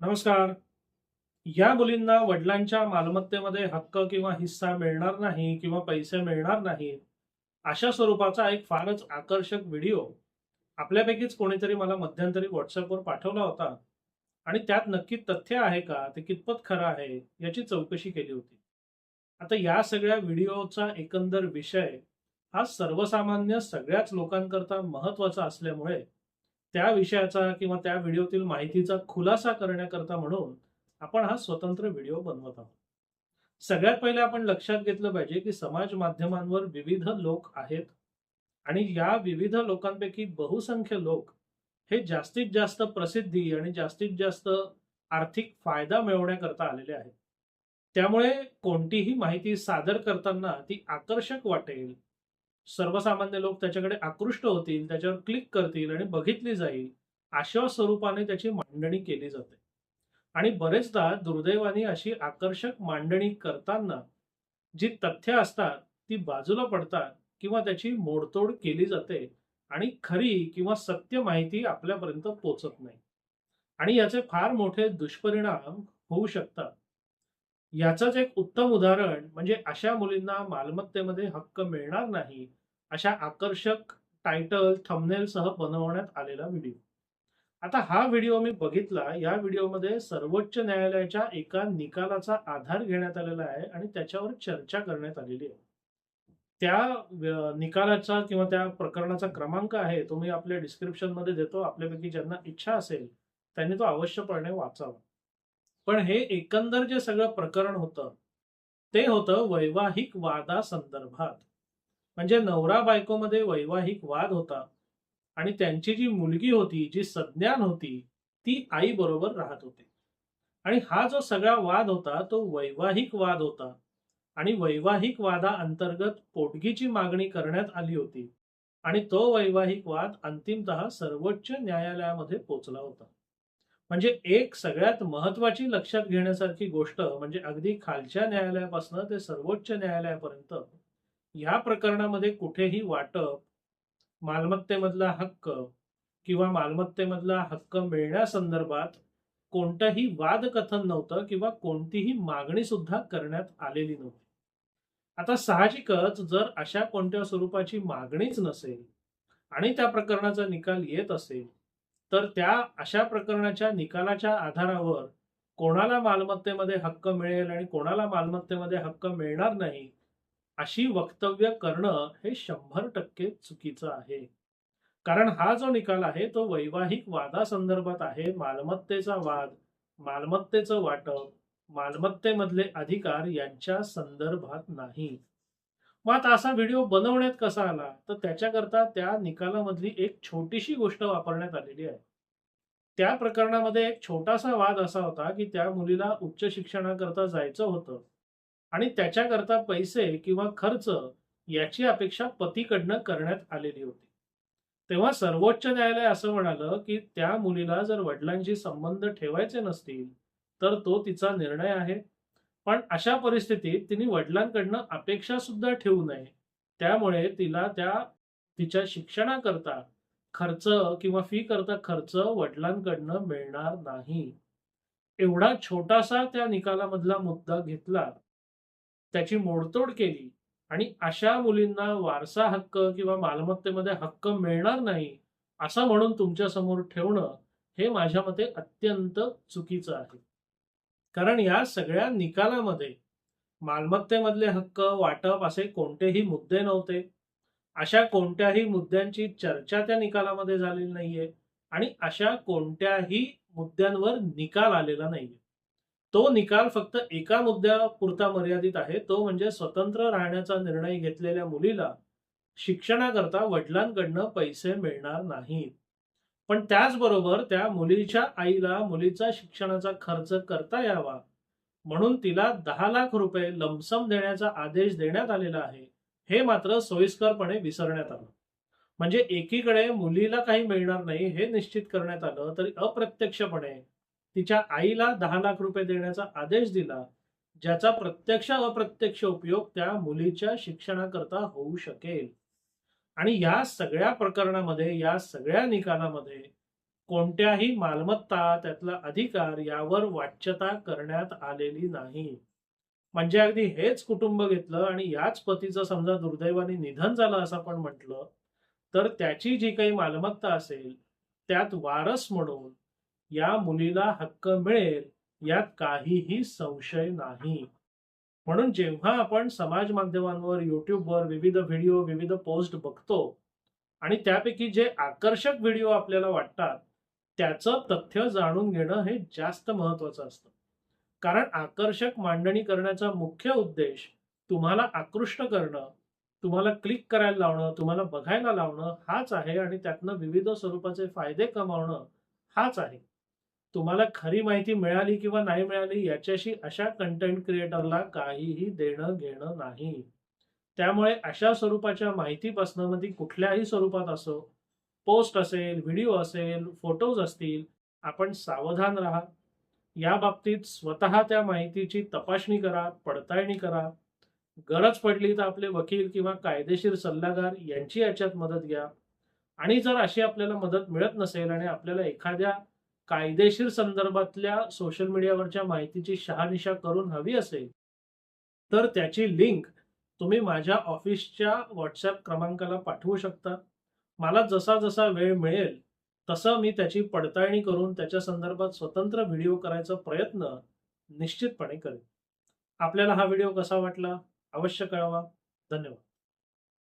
नमस्कार. या मुलींना वडिलांच्या मालमत्तेमध्ये हक्क किंवा हिस्सा मिळणार नाही किंवा पैसे मिळणार नाहीत अशा स्वरूपाचा एक फारच आकर्षक व्हिडिओ आपल्यापैकीच कोणीतरी मला मध्यंतरी व्हॉट्सअपवर पाठवला होता आणि त्यात नक्की तथ्य आहे का ते कितपत खरं आहे याची चौकशी केली होती. आता या सगळ्या व्हिडिओचा एकंदर विषय हा सर्वसामान्य सगळ्याच लोकांकरता महत्त्वाचा असल्यामुळे त्या विषयाचा किंवा त्या व्हिडिओतील माहितीचा खुलासा करण्याकरता म्हणून आपण हा स्वतंत्र व्हिडिओ बनवत आहोत. सगळ्यात पहिले आपण लक्षात घेतलं पाहिजे की समाज माध्यमांवर विविध लोक आहेत आणि या विविध लोकांपैकी बहुसंख्य लोक हे जास्तीत जास्त प्रसिद्धी आणि जास्तीत जास्त आर्थिक फायदा मिळवण्याकरता आलेले आहेत. त्यामुळे कोणतीही माहिती सादर करताना ती आकर्षक वाटेल सर्वसामान्य लोक त्याच्याकडे आकृष्ट होतील त्याच्यावर क्लिक करतील आणि बघितली जाईल अशा स्वरूपाने त्याची मांडणी केली जाते. आणि बरेचदा दुर्दैवाने अशी आकर्षक मांडणी करताना जी तथ्य असतात ती बाजूला पडतात किंवा त्याची मोडतोड केली जाते आणि खरी किंवा सत्य माहिती आपल्यापर्यंत पोचत नाही. आणि याचे फार मोठे दुष्परिणाम होऊ शकतात. याचंच एक उत्तम उदाहरण म्हणजे अशा मुलींना मालमत्तेमध्ये हक्क मिळणार नाही अशा आकर्षक टायटल थंबनेलसह बनवण्यात आलेला व्हिडिओ आता हा व्हिडिओ मी बघितला. या व्हिडिओमध्ये सर्वोच्च न्यायालयाच्या एका निकालाचा आधार घेण्यात आलेला आहे आणि त्याच्यावर चर्चा करण्यात आलेली आहे. त्या निकालाचा किंवा त्या प्रकरणाचा क्रमांक आहे तो मी आपल्या डिस्क्रिप्शनमध्ये देतो. आपल्यापैकी ज्यांना इच्छा असेल त्यांनी तो अवश्यपणे वाचावा. पण हे एकंदर जे सगळं प्रकरण होतं ते होतं वैवाहिक वादासंदर्भात. म्हणजे नवरा बायकोमध्ये वैवाहिक वाद होता. आणि त्यांची जी मुलगी होती जी सज्ञान होती ती आई बरोबर राहत होती. आणि हा जो सगळा वाद होता तो वैवाहिक वाद होता. आणि वैवाहिक वादा अंतर्गत पोटगीची मागणी करण्यात आली होती. आणि तो वैवाहिक वाद अंतिमत सर्वोच्च न्यायालयामध्ये पोचला होता. म्हणजे एक सगळ्यात महत्वाची लक्षात घेण्यासारखी गोष्ट म्हणजे अगदी खालच्या न्यायालयापासून ते सर्वोच्च न्यायालयापर्यंत या प्रकरणामध्ये कुठेही वाटप मालमत्तेमधला हक्क किंवा मालमत्तेमधला हक्क मिळण्यासंदर्भात कोणतंही वादकथन नव्हतं किंवा कोणतीही मागणी सुद्धा करण्यात आलेली नव्हती. आता साहजिकच जर अशा कोणत्या स्वरूपाची मागणीच नसेल आणि त्या प्रकरणाचा निकाल येत असेल तर त्या अशा प्रकरणाच्या निकालाच्या आधारावर कोणाला मालमत्तेमध्ये हक्क मिळेल आणि कोणाला मालमत्तेमध्ये हक्क मिळणार नाही अशी वक्तव्य करणं हे शंभर टक्के चुकीचं आहे. कारण हा जो निकाल आहे तो वैवाहिक वादासंदर्भात आहे. मालमत्तेचा वाद मालमत्तेचं वाटप मालमत्तेमधले अधिकार यांच्या संदर्भात नाही. मग आता असा व्हिडिओ बनवण्यात कसा आला? तर त्याच्याकरता त्या निकालामधली एक छोटीशी गोष्ट वापरण्यात आलेली आहे. त्या प्रकरणामध्ये एक छोटासा वाद असा होता की त्या मुलीला उच्च शिक्षणाकरता जायचं होतं. आणि त्याच्याकरता पैसे किंवा खर्च याची अपेक्षा पतीकडनं करण्यात आलेली होती. तेव्हा सर्वोच्च न्यायालय असं म्हणालं की त्या मुलीला जर वडिलांशी संबंध ठेवायचे नसतील तर तो तिचा निर्णय आहे. पण अशा परिस्थितीत तिने वडिलांकडनं अपेक्षा सुद्धा ठेवू नये. त्यामुळे तिला त्या तिच्या शिक्षणाकरता खर्च किंवा फी करता खर्च वडिलांकडनं मिळणार नाही. एवढा छोटासा त्या निकालामधला मुद्दा घेतला त्याची मोडतोड केली. आणि अशा मुलींना वारसा हक्क किंवा मालमत्तेमध्ये हक्क मिळणार नाही असं म्हणून तुमच्यासमोर ठेवणं हे माझ्या मते अत्यंत चुकीचं आहे. कारण या सगळ्या निकालामध्ये मालमत्तेमधले हक्क वाटप असे कोणतेही मुद्दे नव्हते. अशा कोणत्याही मुद्द्यांची चर्चा त्या निकालामध्ये झालेली नाहीये आणि अशा कोणत्याही मुद्द्यांवर निकाल आलेला नाहीये. तो निकाल फक्त एका मुद्द्यापुरता मर्यादित आहे. तो म्हणजे स्वतंत्र राहण्याचा निर्णय घेतलेल्या मुलीला शिक्षणाकरता वडिलांकडनं पैसे मिळणार नाहीत. पण त्याचबरोबर त्या मुलीच्या आईला मुलीचा शिक्षणाचा खर्च करता यावा. म्हणून तिला दहा लाख रुपये लमसम देण्याचा आदेश देण्यात आलेला आहे. हे मात्र सोयीस्करपणे विसरण्यात आलं. म्हणजे एकीकडे मुलीला काही मिळणार नाही हे निश्चित करण्यात आलं तरी अप्रत्यक्षपणे तिच्या आईला दहा लाख रुपये देण्याचा आदेश दिला ज्याचा प्रत्यक्ष अप्रत्यक्ष उपयोग त्या मुलीच्या शिक्षणाकरता होऊ शकेल. आणि या सगळ्या प्रकरणामध्ये या सगळ्या निकालामध्ये कोणत्याही मालमत्ता त्यातला अधिकार यावर वाच्यता करण्यात आलेली नाही. म्हणजे अगदी हेच कुटुंब घेतलं आणि याच पतीचं समजा दुर्दैवाने निधन झालं असं आपण म्हटलं तर त्याची जी काही मालमत्ता असेल त्यात वारस म्हणून या मुलीला हक्क मिळेल यात काहीही संशय नाही. म्हणून जेव्हा आपण समाज माध्यमांवर युट्यूबवर विविध व्हिडिओ विविध पोस्ट बघतो आणि त्यापैकी जे आकर्षक व्हिडिओ आपल्याला वाटतात त्याचं तथ्य जाणून घेणं हे जास्त महत्वाचं असतं. कारण आकर्षक मांडणी करण्याचा मुख्य उद्देश तुम्हाला आकृष्ट करणं तुम्हाला क्लिक करायला लावणं तुम्हाला बघायला लावणं हाच आहे आणि त्यातनं विविध स्वरूपाचे फायदे कमावणं हाच आहे. तुम्हाला खरी माहिती मिळाली किंवा नाही मिळाली याच्याशी अशा कंटेंट क्रिएटरला काहीही देणं घेणं नाही. त्यामुळे अशा स्वरूपाच्या माहितीपासनं मग ती कुठल्याही स्वरूपात असो पोस्ट असेल व्हिडिओ असेल फोटोज असतील आपण सावधान राहा. या बाबतीत स्वतः त्या माहितीची तपासणी करा पडताळणी करा. गरज पडली तर आपले वकील किंवा कायदेशीर सल्लागार यांची याच्यात मदत घ्या. आणि जर अशी आपल्याला मदत मिळत नसेल आणि आपल्याला एखाद्या कायदेशीर संदर्भातल्या सोशल मीडियावरच्या माहितीची शहानिशा करून हवी असेल तर त्याची लिंक तुम्ही माझ्या ऑफिसच्या व्हॉट्सॲप क्रमांकाला पाठवू शकता. मला जसा जसा वेळ मिळेल तसं मी त्याची पडताळणी करून त्याच्या संदर्भात स्वतंत्र व्हिडिओ करायचा प्रयत्न निश्चितपणे करेन. आपल्याला हा व्हिडिओ कसा वाटला? अवश्य कळवा. धन्यवाद.